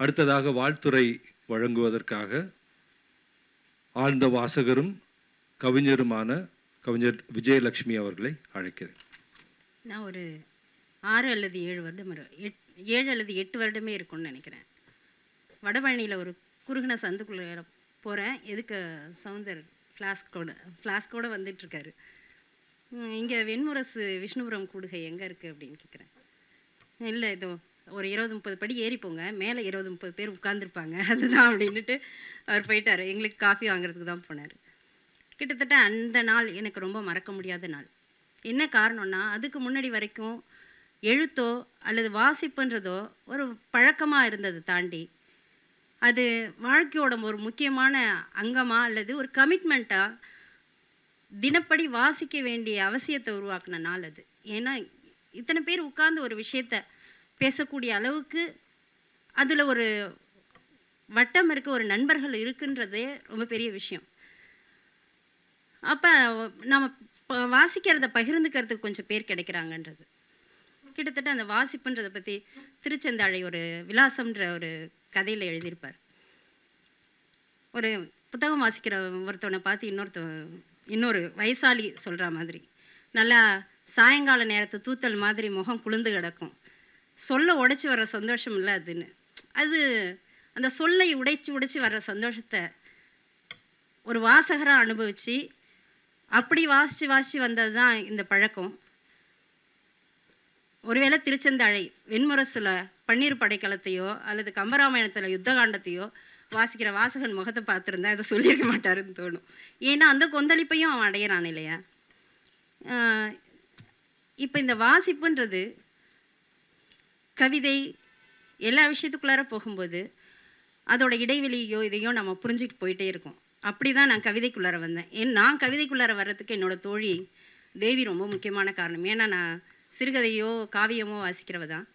அடுத்ததாக வாழ்த்துரை வழங்குவதற்காக ஆழ்ந்த வாசகரும் கவிஞருமான கவிஞர் விஜயலட்சுமி அவர்களை அழைக்கிறேன். நான் ஒரு ஆறு அல்லது ஏழு வருடம் எட் ஏழு அல்லது எட்டு வருடமே இருக்கும்னு நினைக்கிறேன். வடபழனியில் ஒரு குறுகின சந்துக்குள்ளே போகிறேன் எதுக்கு சவுந்தர் ஃப்ளாஸ்கோட ஃப்ளாஸ்கோடு வந்துட்டுருக்காரு. இங்கே வெண்முரசு விஷ்ணுபுரம் கூடுகை எங்கே இருக்குது அப்படின்னு கேட்குறேன் இல்லை இதோ ஒரு இருபது முப்பது படி ஏறி போங்க மேலே இருபது முப்பது பேர் உட்காந்துருப்பாங்க அதுதான் அப்படின்னுட்டு அவர் போயிட்டார். எங்களுக்கு காஃபி வாங்குறதுக்கு தான் போனார். கிட்டத்தட்ட அந்த நாள் எனக்கு ரொம்ப மறக்க முடியாத நாள். என்ன காரணம்னா அதுக்கு முன்னாடி வரைக்கும் எழுத்தோ அல்லது வாசிப்புன்றதோ ஒரு பழக்கமாக இருந்தது தாண்டி. அது வாழ்க்கையோட ஒரு முக்கியமான அங்கமாக அல்லது ஒரு கமிட்மெண்ட்டாக தினப்படி வாசிக்க வேண்டிய அவசியத்தை உருவாக்கின நாள் அது. ஏன்னா இத்தனை பேர் உட்கார்ந்து ஒரு விஷயத்த பேசக்கூடிய அளவுக்கு அதில் ஒரு வட்டம் இருக்க ஒரு நண்பர்கள் இருக்குன்றதே ரொம்ப பெரிய விஷயம். அப்போ நம்ம வாசிக்கிறத பகிர்ந்துக்கிறதுக்கு கொஞ்சம் பேர் கிடைக்கிறாங்கன்றது. கிட்டத்தட்ட அந்த வாசிப்புன்றதை பற்றி திருச்செந்தாழை ஒரு விலாசம்ன்ற ஒரு கதையில் எழுதியிருப்பார். ஒரு புத்தகம் வாசிக்கிற ஒருத்தவனை பார்த்து இன்னொருத்த இன்னொரு வயசாளி சொல்கிற மாதிரி நல்லா சாயங்கால நேரத்து தூத்தல் மாதிரி முகம் குளிர்ந்து கிடக்கும். சொல்ல உடைச்சி வர்ற சந்தோஷம் இல்லை அதுன்னு. அது அந்த சொல்லை உடைச்சி உடைச்சி வர்ற சந்தோஷத்தை ஒரு வாசகராக அனுபவித்து அப்படி வாசித்து வாசித்து வந்தது தான் இந்த பழக்கம். ஒருவேளை திருச்செந்தாழை வெண்முரசில் பன்னீர் படைக்கலத்தையோ அல்லது கம்பராமாயணத்தில் யுத்தகாண்டத்தையோ வாசிக்கிற வாசகன் முகத்தை பார்த்துருந்தா இதை சொல்லியிருக்க மாட்டாருன்னு தோணும். ஏன்னா அந்த கொந்தளிப்பையும் அவன் அடையிறான் இல்லையா? இப்போ இந்த வாசிப்புன்றது கவிதை எல்லா விஷயத்துக்குள்ளார போகும்போது அதோட இடைவெளியோ இதையோ நம்ம புரிஞ்சுக்கிட்டு போயிட்டே இருக்கோம். அப்படி தான் நான் கவிதைக்குள்ளார வந்தேன். ஏன் நான் கவிதைக்குள்ளார வர்றதுக்கு என்னோடய தோழி தேவி ரொம்ப முக்கியமான காரணம். ஏன்னா நான் சிறுகதையோ காவியமோ வாசிக்கிறவ தான்.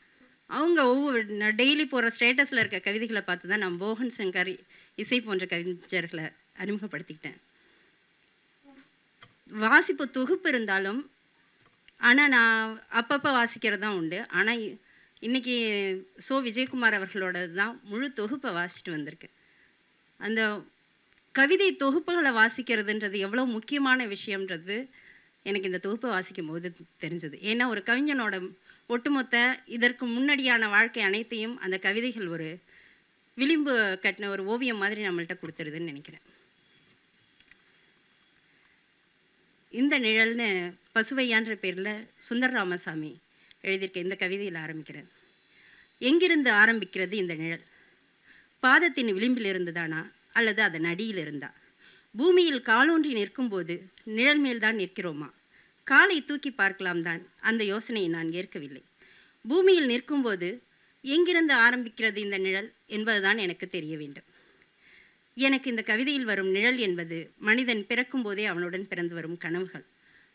அவங்க ஒவ்வொரு நான் டெய்லி போகிற ஸ்டேட்டஸில் இருக்க கவிதைகளை பார்த்து தான் நான் மோகன் சங்கர் இசை போன்ற கவிஞர்களை அறிமுகப்படுத்திக்கிட்டேன். வாசிப்பு தொகுப்பு இருந்தாலும் ஆனால் நான் அப்பப்போ வாசிக்கிறது தான் உண்டு. ஆனால் இன்றைக்கி சோ விஜயகுமார் அவர்களோடது தான் முழு தொகுப்பை வாசிட்டு வந்திருக்கேன் அந்த கவிதை தொகுப்புகளை வாசிக்கிறதுன்றது எவ்வளோ முக்கியமான விஷயம்ன்றது எனக்கு இந்த தொகுப்பை வாசிக்கும் போது தெரிஞ்சது. ஏன்னா ஒரு கவிஞனோட ஒட்டுமொத்த இதற்கு முன்னாடியான வாழ்க்கை அனைத்தையும் அந்த கவிதைகள் ஒரு விளிம்பு கட்டின ஒரு ஓவியம் மாதிரி நம்மள்கிட்ட கொடுத்துருதுன்னு நினைக்கிறேன். இந்த நிழல்னு பசுவையான்ற பேரில் சுந்தர் ராமசாமி எழுதியிருக்க இந்த கவிதையில் ஆரம்பிக்கிறேன் எங்கிருந்து ஆரம்பிக்கிறது இந்த நிழல்? பாதத்தின் விளிம்பில் இருந்துதானா அல்லது அதன் அடியில் இருந்தா பூமியில் காலூன்றி நிற்கும்போது நிழல் மேல்தான் நிற்கிறோமா? காலை தூக்கி பார்க்கலாம் தான் அந்த யோசனையை நான் ஏற்கவில்லை. பூமியில் நிற்கும்போது எங்கிருந்து ஆரம்பிக்கிறது இந்த நிழல் என்பதுதான் எனக்கு தெரிய வேண்டும். எனக்கு இந்த கவிதையில் வரும் நிழல் என்பது மனிதன் பிறக்கும்போதே அவனுடன் பிறந்து வரும் கனவுகள்.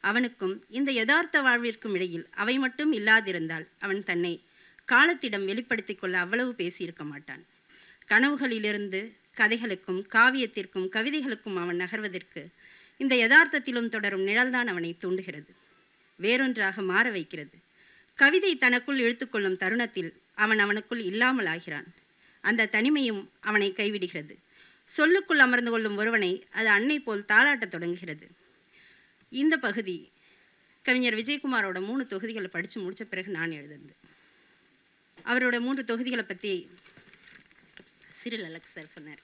அவனுக்கும் இந்த யதார்த்த வாழ்விற்கும் இடையில் அவை மட்டும் இல்லாதிருந்தால் அவன் தன்னை காலத்திடம் வெளிப்படுத்திக் கொள்ள அவ்வளவு பேசியிருக்க மாட்டான். கனவுகளிலிருந்து கதைகளுக்கும் காவியத்திற்கும் கவிதைகளுக்கும் அவன் நகர்வதற்கு இந்த யதார்த்தத்திலும் தொடரும் நிழல்தான் அவனை தூண்டுகிறது. வேறொன்றாக மாற வைக்கிறது. கவிதை தனக்குள் இழுத்துக்கொள்ளும் தருணத்தில் அவன் அவனுக்குள் இல்லாமல் ஆகிறான். அந்த தனிமையும் அவனை கைவிடுகிறது. சொல்லுக்குள் அமர்ந்து கொள்ளும் ஒருவனை அது அன்னை போல் தாளாட்டத் தொடங்குகிறது. இந்த பகுதி கவிஞர் விஜயகுமாரோட மூணு தொகுதிகளை படித்து முடித்த பிறகு நான் எழுதுனது. அவரோட மூன்று தொகுதிகளை பற்றி சிறில் அலக் சார் சொன்னார்.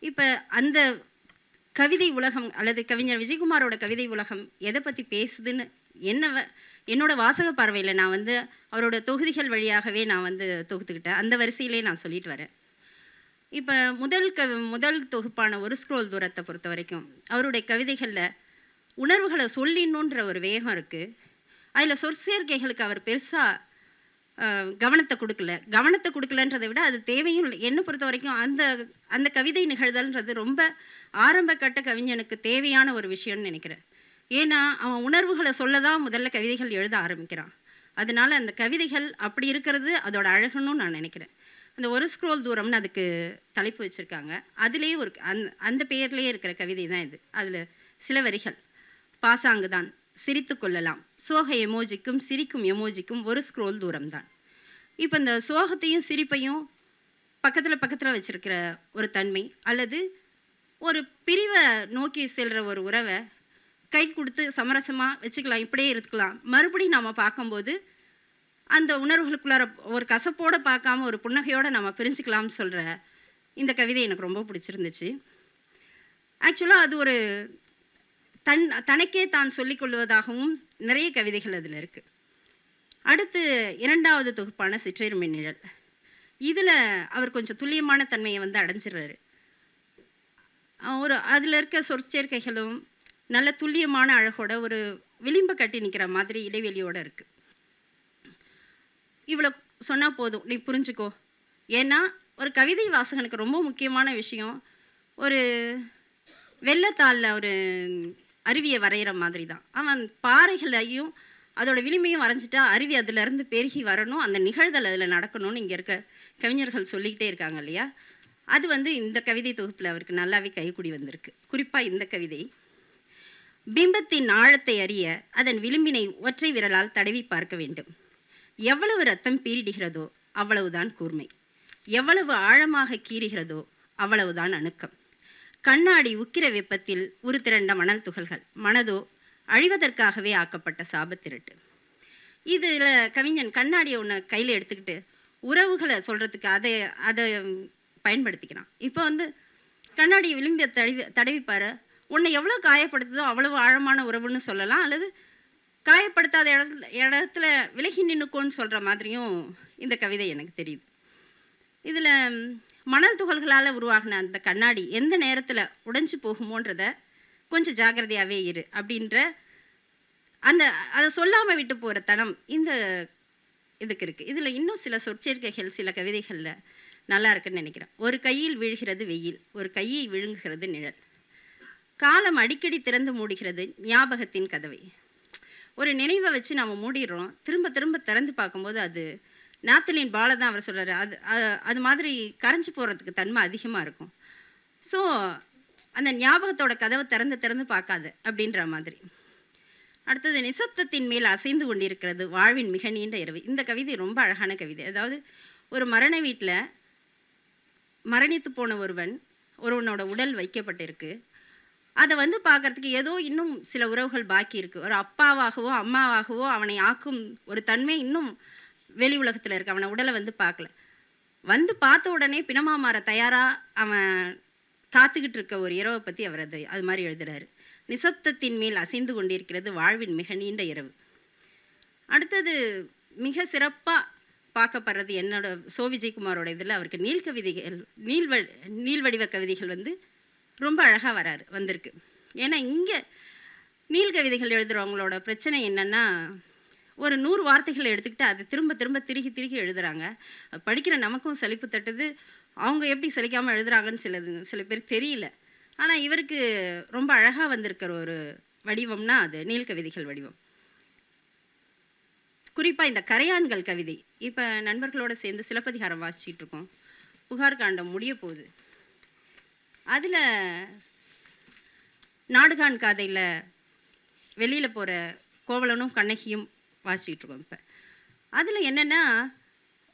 இப்போ அந்த கவிதை உலகம் அல்லது கவிஞர் விஜயகுமாரோட கவிதை உலகம் எதை பற்றி பேசுதுன்னு என்ன வ- என்னோட வாசக பார்வையில் நான் வந்து அவரோட தொகுதிகள் வழியாகவே நான் வந்து தொகுத்துக்கிட்டேன். அந்த வரிசையிலே நான் சொல்லிட்டு வரேன். இப்போ முதல் க முதல் தொகுப்பான ஒரு ஸ்க்ரோல் தூரத்தை பொறுத்த வரைக்கும் அவருடைய கவிதைகளில் உணர்வுகளை சொல்லிடணுன்ற ஒரு வேகம் இருக்குது அதில் சொற்சேர்க்கைகளுக்கு அவர் பெருசாக கவனத்தை கொடுக்கல. கவனத்தை கொடுக்கலன்றதை விட அது தேவையும் இல்லை. என்னை பொறுத்த வரைக்கும் அந்த அந்த கவிதை நிகழ்தல்ன்றது ரொம்ப ஆரம்ப கட்ட கவிஞனுக்கு தேவையான ஒரு விஷயம்னு நினைக்கிறேன். ஏன்னா அவன் உணர்வுகளை சொல்ல தான் முதல்ல கவிதைகள் எழுத ஆரம்பிக்கிறான். அதனால அந்த கவிதைகள் அப்படி இருக்கிறது அதோட அழகுன்னு நான் நினைக்கிறேன். அந்த ஒரு ஸ்க்ரோல் தூரம்னு அதுக்கு தலைப்பு வச்சுருக்காங்க. அதுலேயே ஒரு அந்த அந்த பெயர்லேயே இருக்கிற கவிதை தான் இது. அதில் சில வரிகள். பாசாங்கு தான் சிரித்து கொள்ளலாம். சோக எமோஜிக்கும் சிரிக்கும் எமோஜிக்கும் ஒரு ஸ்க்ரோல் தூரம் தான் இப்போ இந்த சோகத்தையும் சிரிப்பையும் பக்கத்தில் பக்கத்தில் வச்சுருக்கிற ஒரு தன்மை அல்லது ஒரு பிரிவை நோக்கி செல்கிற ஒரு உறவை கை கொடுத்து சமரசமாக வச்சுக்கலாம் இப்படியே இருக்கலாம். மறுபடியும் நாம் பார்க்கும்போது அந்த உணர்வுகளுக்குள்ளார ஒரு கசப்போடு பார்க்காம ஒரு புன்னகையோடு நம்ம பிரிஞ்சுக்கலாம்னு சொல்கிற இந்த கவிதை எனக்கு ரொம்ப பிடிச்சிருந்துச்சு. ஆக்சுவலாக அது ஒரு தன் தனக்கே தான் சொல்லிக்கொள்வதாகவும் நிறைய கவிதைகள் அதில் இருக்குது அடுத்து இரண்டாவது தொகுப்பான சிற்றிருமை நிழல் இதில் அவர் கொஞ்சம் துல்லியமான தன்மையை வந்து அடைஞ்சிடுறாரு. ஒரு அதில் இருக்க சொற்சேர்க்கைகளும் நல்ல துல்லியமான அழகோட ஒரு விளிம்பை கட்டி நிற்கிற மாதிரி இடைவெளியோடு இருக்குது இவ்வளோ சொன்னால் போதும். நீ புரிஞ்சுக்கோ. ஏன்னா ஒரு கவிதை வாசகனுக்கு ரொம்ப முக்கியமான விஷயம் ஒரு வெள்ளத்தாளில் ஒரு அருவியை வரைகிற மாதிரி தான் அவன் பாறைகளையும் அதோட விளிம்பையும் வரைஞ்சிட்டா அருவி அதுலேருந்து பெருகி வரணும். அந்த நிகழ்தல் அதில் நடக்கணும்னு இங்கே இருக்க கவிஞர்கள் சொல்லிக்கிட்டே இருக்காங்க இல்லையா? அது வந்து இந்த கவிதை தொகுப்பில் அவருக்கு நல்லாவே கைகூடி வந்திருக்கு. குறிப்பாக இந்த கவிதை. பிம்பத்தின் ஆழத்தை அறிய அதன் விளிம்பினை ஒற்றை விரலால் தடவி பார்க்க வேண்டும். எவ்வளவு ரத்தம் பீரிடுகிறதோ அவ்வளவுதான் கூர்மை. எவ்வளவு ஆழமாக கீறுகிறதோ அவ்வளவுதான் அணுக்கம். கண்ணாடி உக்கிர வெப்பத்தில் ஒரு திரண்ட மணல் துகள்கள் மனதோ அழிவதற்காகவே ஆக்கப்பட்ட சாபத்திரட்டு. இதில் கவிஞன் கண்ணாடியை ஒன்று கையில் எடுத்துக்கிட்டு உறவுகளை சொல்கிறதுக்கு அதை அதை பயன்படுத்திக்கிறான். இப்போ வந்து கண்ணாடி விளிம்பிய தடவி தடவிப்பாரு. உன்னை எவ்வளோ காயப்படுத்துதோ அவ்வளவு ஆழமான உறவுன்னு சொல்லலாம். அல்லது காயப்படுத்தாத இடத்துல இடத்துல விலகி நின்னுக்கோன்னு சொல்கிற மாதிரியும் இந்த கவிதை எனக்கு தெரியுது. இதில் மணல் துகள்களால் உருவாகின அந்த கண்ணாடி எந்த நேரத்தில் உடைஞ்சு போகுமோன்றத கொஞ்சம் ஜாக்கிரதையாகவே இரு அப்படின்ற அந்த அதை சொல்லாமல் விட்டு போகிற தனம் இந்த இதுக்கு இருக்குது இதில் இன்னும் சில சொற்சேர்க்கைகள் சில கவிதைகளில் நல்லா இருக்குன்னு நினைக்கிறேன். ஒரு கையில் விழுகிறது வெயில் ஒரு கையை விழுங்குகிறது நிழல். காலம் அடிக்கடி திறந்து மூடுகிறது ஞாபகத்தின் கதவை. ஒரு நினைவை வச்சு நம்ம மூடிடுறோம். திரும்ப திரும்ப திறந்து பார்க்கும்போது அது நாத்தலின் பாலை தான் அவர் சொல்கிறாரு அது அது மாதிரி கரைஞ்சு போகிறதுக்கு தன்மை அதிகமாக இருக்கும். ஸோ அந்த ஞாபகத்தோட கதவை திறந்து திறந்து பார்க்காது அப்படின்ற மாதிரி. அடுத்தது நிசப்தத்தின் மேல் அசைந்து கொண்டிருக்கிறது வாழ்வின் மிக நீண்ட இரவு. இந்த கவிதை ரொம்ப அழகான கவிதை. அதாவது ஒரு மரண வீட்டில் மரணித்து போன ஒருவன் ஒருவனோட உடல் வைக்கப்பட்டிருக்கு. அதை வந்து பார்க்கறதுக்கு ஏதோ இன்னும் சில உறவுகள் பாக்கி இருக்கு. ஒரு அப்பாவாகவோ அம்மாவாகவோ அவனை ஆக்கும் ஒரு தன்மை இன்னும் வெளி உலகத்தில் இருக்கு. அவனை உடலை வந்து பார்க்கல வந்து பார்த்த உடனே பிணமா மாற தயாரா அவன் காத்துக்கிட்டு இருக்க ஒரு இரவை பற்றி அவர் அது அது மாதிரி எழுதுறாரு. நிசப்தத்தின் மேல் அசைந்து கொண்டிருக்கிறது வாழ்வின் மிக நீண்ட இரவு. அடுத்தது மிக சிறப்பாக பார்க்கப்படுறது என்னோட சோ விஜயகுமாரோட இதில் அவருக்கு நீள் கவிதைகள் நீள்வ நீள்வடிவ கவிதைகள் வந்து ரொம்ப அழகாக வராரு வந்திருக்கு. ஏன்னா இங்கே நீல் கவிதைகள் எழுதுகிறவங்களோட பிரச்சனை என்னன்னா ஒரு நூறு வார்த்தைகளை எடுத்துக்கிட்டு அதை திரும்ப திரும்ப திருகி திருகி எழுதுறாங்க. படிக்கிற நமக்கும் சலிப்பு தட்டுது. அவங்க எப்படி சலிக்காமல் எழுதுகிறாங்கன்னு சிலது சில பேர் தெரியல. ஆனால் இவருக்கு ரொம்ப அழகாக வந்திருக்கிற ஒரு வடிவம்னா அது நீல் கவிதைகள் வடிவம். குறிப்பாக இந்த கரையான்கள் கவிதை. இப்போ நண்பர்களோட சேர்ந்து சிலப்பதிகாரம் வாசிச்சிட்டு இருக்கோம். புகார் காண்டம் முடிய போகுது. அதில் நாடுகான் காதையில் வெளியில் போகிற கோவலனும் கண்ணகியும் வாசிச்சிட்டுருக்கோம் இப்போ. அதில் என்னென்னா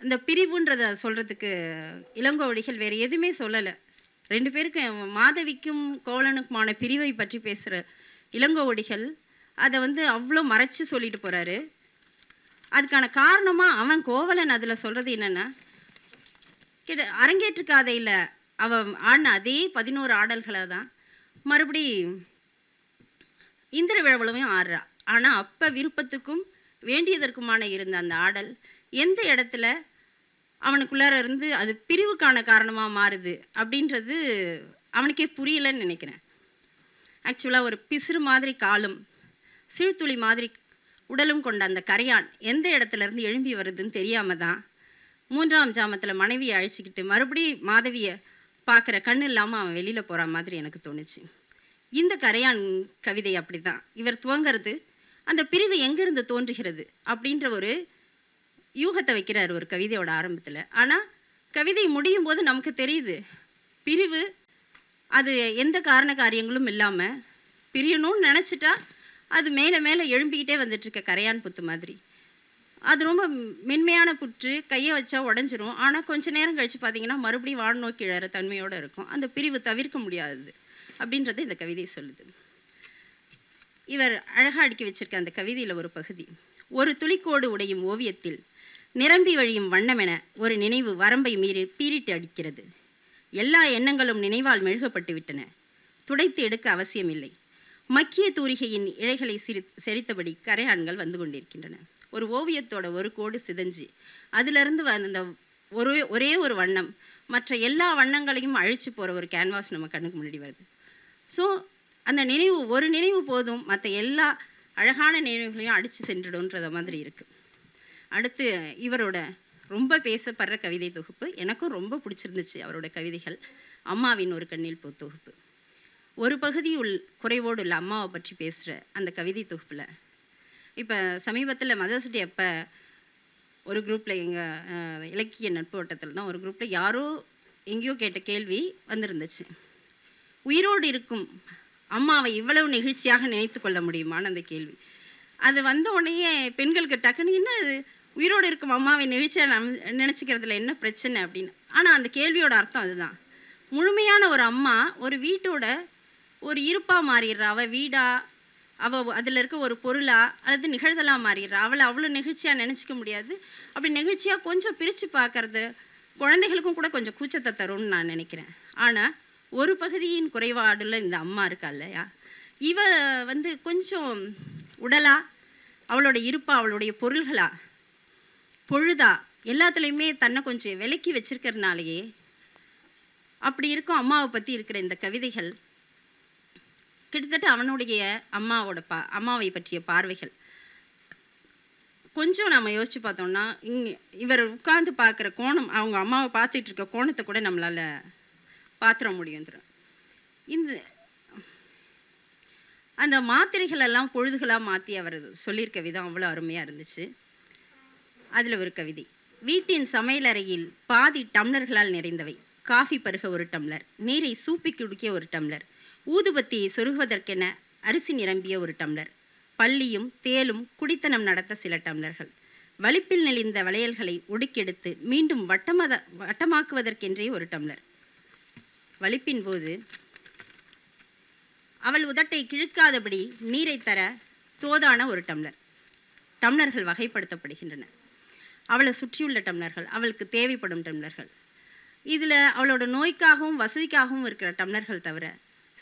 இந்த பிரிவுன்றத சொல்கிறதுக்கு இளங்கோவடிகள் வேறு எதுவுமே சொல்லலை. ரெண்டு பேருக்கும் மாதவிக்கும் கோவலனுக்குமான பிரிவை பற்றி பேசுகிற இளங்கோவடிகள் அதை வந்து அவ்வளோ மறைச்சு சொல்லிட்டு போகிறாரு அதுக்கான காரணமாக அவன் கோவலன் அதில் சொல்கிறது என்னென்னா கிட்ட அரங்கேற்று காதையில் அவன் ஆடின அதே பதினோரு ஆடல்களை தான் மறுபடி இந்திர விழவளவையும் ஆடுறா. ஆனால் அப்போ விருப்பத்துக்கும் வேண்டியதற்குமான இருந்த அந்த ஆடல் எந்த இடத்துல அவனுக்குள்ளார இருந்து அது பிரிவுக்கான காரணமாக மாறுது அப்படின்றது அவனுக்கே புரியலன்னு நினைக்கிறேன். ஆக்சுவலாக ஒரு பிசுறு மாதிரி காலும் சிறுதுளி மாதிரி உடலும் கொண்ட அந்த கரையான் எந்த இடத்துல இருந்து எழும்பி வருதுன்னு தெரியாமல் தான் மூன்றாம் ஜாமத்தில் மனைவியை அழைச்சிக்கிட்டு மறுபடி மாதவியை பார்க்குற கண்ணு இல்லாமல் அவன் வெளியில் போகிற மாதிரி எனக்கு தோணுச்சு. இந்த கரையான் கவிதை அப்படிதான் இவர் துவங்கிறது அந்த பிரிவு எங்கேருந்து தோன்றுகிறது அப்படின்ற ஒரு யூகத்தை வைக்கிறார் ஒரு கவிதையோட ஆரம்பத்தில். ஆனால் கவிதை முடியும் போது நமக்கு தெரியுது பிரிவு அது எந்த காரண காரியங்களும் இல்லாமல் பிரியணும்னு நினச்சிட்டா அது மேலே மேலே எழும்பிக்கிட்டே வந்துட்டுருக்க கரையான் புத்து மாதிரி. அது ரொம்ப மென்மையான புற்று கையை வச்சா உடஞ்சிரும். ஆனால் கொஞ்ச நேரம் கழித்து பார்த்தீங்கன்னா மறுபடியும் வான் நோக்கி இழற தன்மையோடு இருக்கும். அந்த பிரிவு தவிர்க்க முடியாது அப்படின்றத இந்த கவிதை சொல்லுது. இவர் அழகாக அடுக்கி வச்சிருக்க அந்த கவிதையில் ஒரு பகுதி. ஒரு துளிக்கோடு உடையும் ஓவியத்தில் நிரம்பி வழியும் வண்ணமென ஒரு நினைவு வரம்பை மீறி பீரிட்டு அடிக்கிறது. எல்லா எண்ணங்களும் நினைவால் மெழுகப்பட்டு விட்டன. துடைத்து எடுக்க அவசியமில்லை. மக்கிய தூரிகையின் இழைகளை சிரி செரித்தபடி கரையான்கள் வந்து கொண்டிருக்கின்றன. ஒரு ஓவியத்தோட ஒரு கோடு சிதைஞ்சு. அதிலிருந்து அந்த ஒரு ஒரே ஒரு வண்ணம். மற்ற எல்லா வண்ணங்களையும் அழிச்சு போகிற ஒரு கேன்வாஸ் நம்ம கண்ணுக்கு முன்னாடி வருது. ஸோ அந்த நினைவு ஒரு நினைவு போதும் மற்ற எல்லா அழகான நினைவுகளையும் அடித்து சென்றுடும்ன்றத மாதிரி இருக்குது அடுத்து இவரோட ரொம்ப பேசப்படுற கவிதை தொகுப்பு. எனக்கும் ரொம்ப பிடிச்சிருந்துச்சு அவரோட கவிதைகள். அம்மாவின் ஒரு கண்ணில் பூ தொகுப்பு. ஒரு பகுதி உள் குறைவோடு உள்ள அம்மாவை பற்றி பேசுகிற அந்த கவிதை தொகுப்பில் இப்போ சமீபத்தில் மதர்ஸ் டே அப்போ ஒரு குரூப்பில் எங்கள் இலக்கிய நட்பு வட்டத்தில் தான் ஒரு குரூப்பில் யாரோ எங்கேயோ கேட்ட கேள்வி வந்திருந்துச்சு. உயிரோடு இருக்கும் அம்மாவை இவ்வளவு நெகிழ்ச்சியாக நினைத்து கொள்ள முடியுமான்னு அந்த கேள்வி. அது வந்த உடனே பெண்களுக்கு டக்குன்னு என்ன உயிரோடு இருக்கும் அம்மாவை நெகிழ்ச்சியாக நம் நினச்சிக்கிறதுல என்ன பிரச்சனை அப்படின்னு. ஆனால் அந்த கேள்வியோட அர்த்தம் அதுதான். முழுமையான ஒரு அம்மா ஒரு வீட்டோட ஒரு இருப்பாக மாறிடுறா. அவள் வீடாக அவள் அதில் இருக்க ஒரு பொருளாக அல்லது நிகழ்தலாக மாறிடுறா. அவளை அவ்வளோ நெகிழ்ச்சியாக நினச்சிக்க முடியாது. அப்படி நெகிழ்ச்சியாக கொஞ்சம் பிரித்து பார்க்கறது குழந்தைகளுக்கும் கூட கொஞ்சம் கூச்சத்தை தரும்னு நான் நினைக்கிறேன். ஆனால் ஒரு பகுதியின் குறைபாடில் இந்த அம்மா இருக்கா இல்லையா? இவ வந்து கொஞ்சம் உடலா அவளோட இருப்பா அவளுடைய பொருள்களா பொழுதா எல்லாத்துலேயுமே தன்னை கொஞ்சம் விலக்கி வச்சிருக்கிறதுனாலயே அப்படி இருக்கும் அம்மாவை பற்றி இருக்கிற இந்த கவிதைகள் கிட்டத்தட்ட அவனுடைய அம்மாவோட பா அம்மாவை பற்றிய பார்வைகள். கொஞ்சம் நம்ம யோசிச்சு பார்த்தோம்னா இங்கே இவர் உட்கார்ந்து பார்க்குற கோணம் அவங்க அம்மாவை பார்த்துட்டு இருக்க கோணத்தை கூட நம்மளால் பார்த்துட முடியும் இந்த அந்த மாத்திரைகள் எல்லாம் பொழுதுகளாக மாற்றி அவர் சொல்லியிருக்க விதம் அவ்வளோ அருமையாக இருந்துச்சு. அதில் ஒரு கவிதை. வீட்டின் சமையலறையில் பாதி டம்ளர்களால் நிறைந்தவை. காஃபி பருக ஒரு டம்ளர். நீரை சூப்பி குடிக்க ஒரு டம்ளர். ஊதுபத்தியை சொருகுவதற்கென அரிசி நிரம்பிய ஒரு டம்ளர் பள்ளியும் தேலும் குடித்தனம் நடத்த சில டம்ளர்கள். வலிப்பில் நெளிந்த வளையல்களை ஒடுக்கெடுத்து மீண்டும் வட்டமத வட்டமாக்குவதற்கென்றே ஒரு டம்ளர். வலிப்பின் போது அவள் உதட்டை கிழுக்காதபடி நீரை தர தோதான ஒரு டம்ளர். டம்ளர்கள் வகைப்படுத்தப்படுகின்றன. அவளை சுற்றியுள்ள டம்ளர்கள் அவளுக்கு தேவைப்படும் டம்ளர்கள். இதில் அவளோட நோய்க்காகவும் வசதிக்காகவும் இருக்கிற டம்ளர்கள் தவிர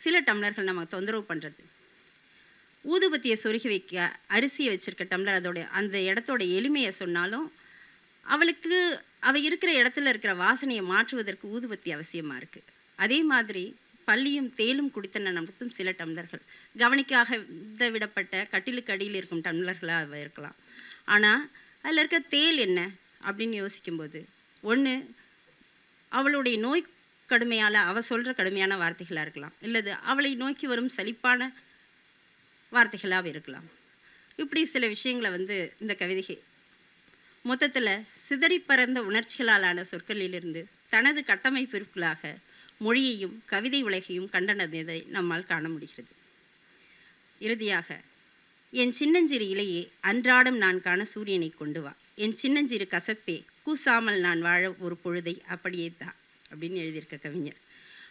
சில டம்ளர்கள் நமக்கு தொந்தரவு பண்ணுறது ஊதுபத்தியை சொருகி வைக்க அரிசியை வச்சுருக்க டம்ளர் அதோடைய அந்த இடத்தோட எளிமையை சொன்னாலும் அவளுக்கு அவள் இருக்கிற இடத்துல இருக்கிற வாசனையை மாற்றுவதற்கு ஊதுபத்தி அவசியமாக இருக்குது அதே மாதிரி பள்ளியும் தேலும் குடித்தன நடத்தும் சில டம்ளர்கள். கவனிக்காக விடப்பட்ட கட்டிலுக்கு அடியில் இருக்கும் டம்ளர்களாக அவள் இருக்கலாம். ஆனால் அதில் இருக்க தேல் என்ன? அப்படின்னு யோசிக்கும்போது ஒன்று அவளுடைய நோய் கடுமையால் அவள் சொல்கிற கடுமையான வார்த்தைகளாக இருக்கலாம். இல்லது அவளை நோக்கி வரும் சலிப்பான வார்த்தைகளாக இருக்கலாம். இப்படி சில விஷயங்களை வந்து இந்த கவிதை மொத்தத்தில் சிதறி பறந்த உணர்ச்சிகளாலான சொற்களிலிருந்து தனது கட்டமைப்பிற்குள்ளாக மொழியையும் கவிதை உலகையும் கண்டனதை நம்மால் காண முடிகிறது. இறுதியாக என் சின்னஞ்சிறு இலையே அன்றாடம் நான் காண சூரியனை கொண்டு வா. என் சின்னஞ்சிறு கசப்பே கூசாமல் நான் வாழ ஒரு பொழுதை அப்படியே தான் அப்படின்னு எழுதியிருக்க கவிஞர்.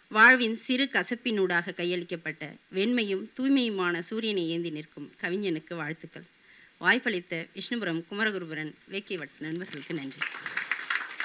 வாழ்வின் சிறு கசப்பினூடாக கையளிக்கப்பட்ட வெண்மையும் தூய்மையுமான சூரியனை ஏந்தி நிற்கும் கவிஞனுக்கு வாழ்த்துக்கள். வாய்ப்பளித்த விஷ்ணுபுரம் குமரகுருபுரன் இலக்கிய வட்ட நண்பர்களுக்கு நன்றி.